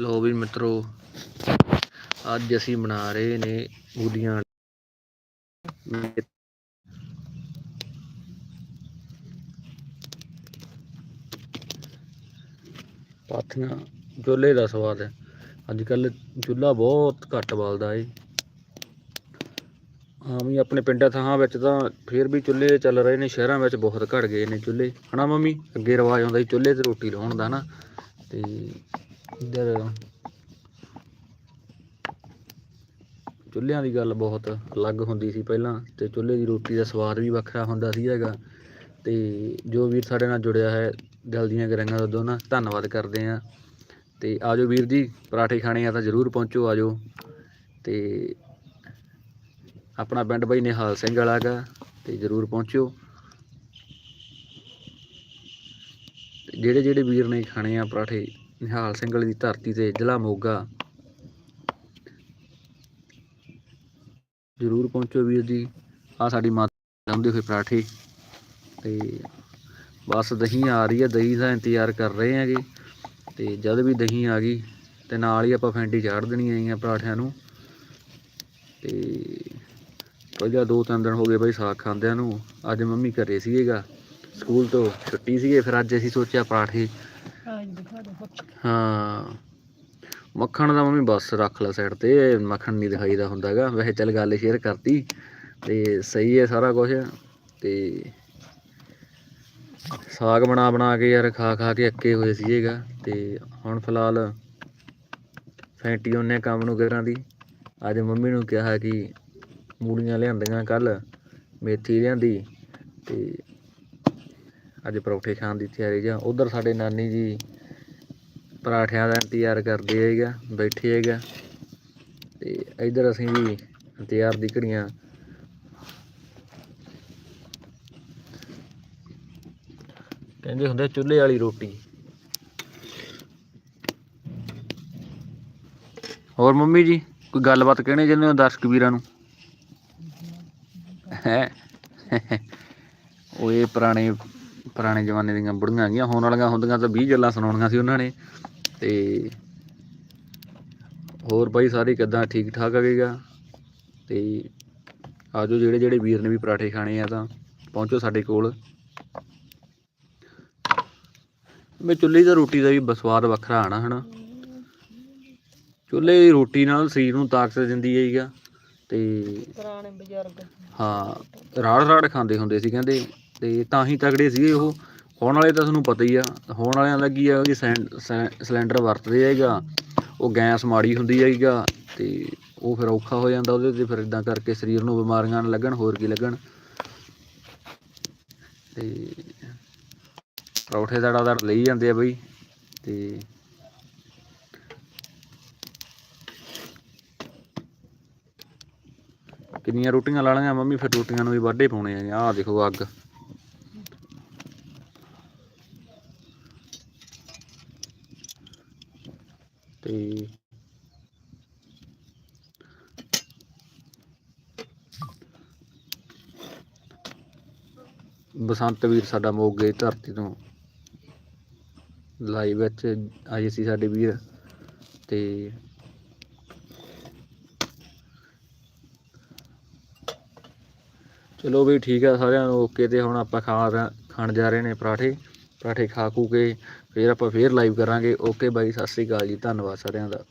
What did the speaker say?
ਲੋ ਵੀ ਮਿੱਤਰੋ, ਅੱਜ ਅਸੀਂ ਬਣਾ ਰਹੇ ਨੇ ਮੂਲੀਆਂ ਪਾਥੀਆਂ ਚੁੱਲ੍ਹੇ ਦਾ ਸਵਾਦ ਹੈ। ਅੱਜ ਕੱਲ ਚੁੱਲ੍ਹਾ ਬਹੁਤ ਘੱਟ ਬਲਦਾ ਏ। ਹਾਂ ਵੀ ਆਪਣੇ ਪਿੰਡਾਂ ਥਾਂ ਵਿੱਚ ਤਾਂ ਫੇਰ ਵੀ ਚੁੱਲ੍ਹੇ ਚੱਲ ਰਹੇ ਨੇ, ਸ਼ਹਿਰਾਂ ਵਿੱਚ ਬਹੁਤ ਘਟ ਗਏ ਨੇ ਚੁੱਲ੍ਹੇ। ਹਨਾ ਮੰਮੀ? ਅੱਗੇ ਰਿਵਾਜ ਹੁੰਦਾ ਸੀ, ਚੁੱਲ੍ਹੇ ਤੇ ਰੋਟੀ ਲਾਉਣ ਦਾ ਨਾ। ਤੇ ਇੱਧਰ ਚੁੱਲ੍ਹਿਆਂ ਦੀ ਗੱਲ ਬਹੁਤ ਅਲੱਗ ਹੁੰਦੀ ਸੀ ਪਹਿਲਾਂ ਤੇ ਚੁੱਲ੍ਹੇ ਦੀ ਰੋਟੀ ਦਾ ਸਵਾਦ ਵੀ ਵੱਖਰਾ ਹੁੰਦਾ ਸੀ ਹੈਗਾ। ਤੇ ਜੋ ਵੀਰ ਸਾਡੇ ਨਾਲ ਜੁੜਿਆ ਹੈ ਦਿਲ ਦੀਆਂ ਗਰੰਗਾਂ ਦਾ ਦੋਨਾਂ, ਧੰਨਵਾਦ ਕਰਦੇ ਆ ਤੇ ਆਜੋ ਵੀਰ ਜੀ, ਪਰਾਠੇ ਖਾਣੇ ਆ ਤਾਂ ਜ਼ਰੂਰ ਪਹੁੰਚੋ, ਆਜੋ। ਤੇ ਆਪਣਾ ਪਿੰਡ ਬਾਈ ਨਿਹਾਲ ਸਿੰਘ ਵਾਲਾ ਗਾ ਤੇ ਜ਼ਰੂਰ ਪਹੁੰਚਿਓ। ਜਿਹੜੇ ਜਿਹੜੇ ਵੀਰ ਨੇ ਖਾਣੇ ਆ ਪਰਾਠੇ ਨਿਹਾਲ ਸਿੰਘ ਦੀ ਧਰਤੀ ਤੇ ਜ਼ਿਲ੍ਹਾ ਮੋਗਾ। ਜ਼ਰੂਰ ਪਹੁੰਚੋ ਵੀਰ ਜੀ। ਆ ਸਾਡੀ ਮਾਤਾ ਲਾਉਂਦੇ ਹੋਏ ਪਰਾਠੇ। ਤੇ ਬਸ ਦਹੀਂ ਆ ਰਹੀ ਹੈ, ਦਹੀਂ ਦਾ ਇੰਤਜ਼ਾਰ ਕਰ ਰਹੇ ਹੈਗੇ। ਤੇ ਜਦ ਵੀ ਦਹੀਂ ਆ ਗਈ, ਤੇ ਨਾਲ ਹੀ ਆਪਾਂ ਫੈਂਟੀ ਚਾੜ ਦੇਣੀ ਆਈਆਂ ਪਰਾਠਿਆਂ ਨੂੰ। ਤੇ ਪਹਿਲਾਂ ਦੋ ਤਿੰਨ ਦਿਨ ਹੋ ਗਏ ਬਈ ਸਾਗ ਖਾਂਦਿਆਂ ਨੂੰ। ਅੱਜ ਮੰਮੀ ਘਰੇ ਸੀਗਾ ਸਕੂਲ ਤੋਂ ਛੁੱਟੀ ਸੀਗੇ, ਫਿਰ ਅੱਜ ਅਸੀਂ ਸੋਚਿਆ ਪਰਾਠੇ ਹਾਂ। ਮੱਖਣ ਦਾ ਮੰਮੀ ਬਸ ਰੱਖ ਲੈ ਸਾਈਡ ਤੇ ਮੱਖਣ ਨਹੀਂ ਦਿਖਾਈਦਾ ਹੁੰਦਾਗਾ। ਵੈਸੇ ਚੱਲ ਗੱਲ ਸ਼ੇਅਰ ਕਰਤੀ, ਤੇ ਸਹੀ ਹੈ ਸਾਰਾ ਕੁਝ ਤੇ ਸਾਗ ਬਣਾ ਬਣਾ ਕੇ ਯਾਰ ਖਾ ਖਾ ਕੇ ਅੱਕੇ ਹੋਏ ਸੀਗਾ। ਤੇ ਹੁਣ ਫਿਲਹਾਲ ਫੈਂਟੀ ਉਹਨੇ ਕੰਮ ਨੂੰ ਕਰਾਂ ਦੀ। ਅੱਜ ਮੰਮੀ ਨੂੰ ਕਿਹਾ ਕਿ ਮੂਲੀਆਂ ਲਿਆਂਦੀਆਂ ਕੱਲ, ਮੇਥੀ ਲਿਆਂਦੀ। ਤੇ ਅੱਜ ਪਰੌਠੇ ਖਾਣ ਦੀ ਤਿਆਰੀ ਜਾਂ ਉਧਰ ਸਾਡੇ ਨਾਨੀ ਜੀ ਪਰਾਠਿਆਂ ਦਾ ਇੰਤਜ਼ਾਰ ਕਰਦੇ ਹੈਗਾ ਬੈਠੇ ਹੈਗਾ ਤੇ ਇਧਰ ਅਸੀਂ ਵੀ ਇੰਤਜ਼ਾਰ ਦੀ ਘੜੀਆਂ ਕਹਿੰਦੇ ਹੁੰਦੇ ਚੁੱਲ੍ਹੇ ਵਾਲੀ ਰੋਟੀ। ਹੋਰ ਮੰਮੀ ਜੀ, ਕੋਈ ਗੱਲਬਾਤ ਕਹਿਣੇ ਚਾਹੁੰਦੇ ਹੋ ਦਰਸ਼ਕ ਵੀਰਾਂ ਨੂੰ? ਹੈ? ਉਹ ਇਹ ਪੁਰਾਣੇ ਪੁਰਾਣੇ ਜ਼ਮਾਨੇ ਦੀਆਂ ਬੁੜੀਆਂ ਹੈਗੀਆਂ, ਹੋਣ ਵਾਲੀਆਂ ਹੁੰਦੀਆਂ ਤਾਂ 20 ਗੱਲਾਂ ਸੁਣਾਉਣੀਆਂ ਸੀ ਉਹਨਾਂ ਨੇ। ਤੇ ਹੋਰ ਬਾਈ ਸਾਰੇ ਕਿੱਦਾਂ? ਠੀਕ ਠਾਕ ਹੈਗਾ ਤੇ ਆਜੋ ਜਿਹੜੇ ਜਿਹੜੇ ਵੀਰ ਨੇ ਵੀ ਪਰਾਠੇ ਖਾਣੇ ਆ ਤਾਂ ਪਹੁੰਚੋ ਸਾਡੇ ਕੋਲ। ਮੈਂ ਚੁੱਲ੍ਹੇ ਦੀ ਰੋਟੀ ਦਾ ਵੀ ਬ- ਸਵਾਦ ਵੱਖਰਾ ਆਣਾ ਹਨਾ? ਚੁੱਲ੍ਹੇ ਦੀ ਰੋਟੀ ਨਾਲ ਸਰੀਰ ਨੂੰ ਤਾਕਤ ਦਿੰਦੀ ਹੈਗਾ ਤੇ ਪੁਰਾਣੇ ਬਜ਼ੁਰਗ। ਹਾਂ ਰਾੜ ਰਾੜ ਖਾਂਦੇ ਹੁੰਦੇ ਸੀ ਕਹਿੰਦੇ। ਤੇ ਤਾਂ ਹੀ ਤਗੜੇ ਸੀਗੇ ਉਹ। ਹੁਣ ਵਾਲੇ ਤਾਂ ਤੁਹਾਨੂੰ ਪਤਾ ਹੀ ਆ, ਹੁਣ ਵਾਲਿਆਂ ਦਾ ਕੀ ਆ ਕਿ ਸੈਂ- ਸਿਲੰਡਰ ਵਰਤਦੇ ਹੈਗਾ, ਉਹ ਗੈਸ ਮਾੜੀ ਹੁੰਦੀ ਹੈਗਾ ਤੇ ਉਹ ਫਿਰ ਔਖਾ ਹੋ ਜਾਂਦਾ ਉਹਦੇ ਤੇ, ਫਿਰ ਇਦਾਂ ਕਰਕੇ ਸਰੀਰ ਨੂੰ ਬਿਮਾਰੀਆਂ ਲੱਗਣ, ਹੋਰ ਕੀ ਲੱਗਣ। ਤੇ ਪਰੌਠੇ ਦੜਾ ਦੜ ਲਈ ਜਾਂਦੇ ਆ ਬਈ, ਤੇ ਕਿੰਨੀਆਂ ਰੋਟੀਆਂ ਲਾ ਲਈਆਂ ਮੰਮੀ, ਫਿਰ ਰੋਟੀਆਂ ਨੂੰ ਵੀ ਵਾਢੇ ਪਾਉਣੇ ਆ, ਆਹ ਦੇਖੋ ਅੱਗ। ਤੇ ਬਸੰਤ ਵੀਰ ਸਾਡਾ ਮੋਗੇ ਧਰਤੀ ਤੋਂ। ਲਾਈਵ ਵਿੱਚ ਆਏ ਸੀ ਸਾਡੇ ਵੀਰ ਤੇ ਚਲੋ ਵੀ ਠੀਕ ਆ ਸਾਰਿਆਂ ਨੂੰ, ਓਕੇ ਤੇ ਹੁਣ ਆਪਾਂ ਖਾ ਰ- ਖਾਣ ਜਾ ਰਹੇ ਨੇ ਪਰਾਠੇ। ਪਰਾਠੇ ਖਾ ਖੂ ਕੇ ਫਿਰ ਆਪਾਂ ਫਿਰ ਲਾਈਵ ਕਰਾਂਗੇ। ਓਕੇ ਬਾਈ, ਸਤਿ ਸ੍ਰੀ ਅਕਾਲ ਜੀ, ਧੰਨਵਾਦ ਸਾਰਿਆਂ ਦਾ।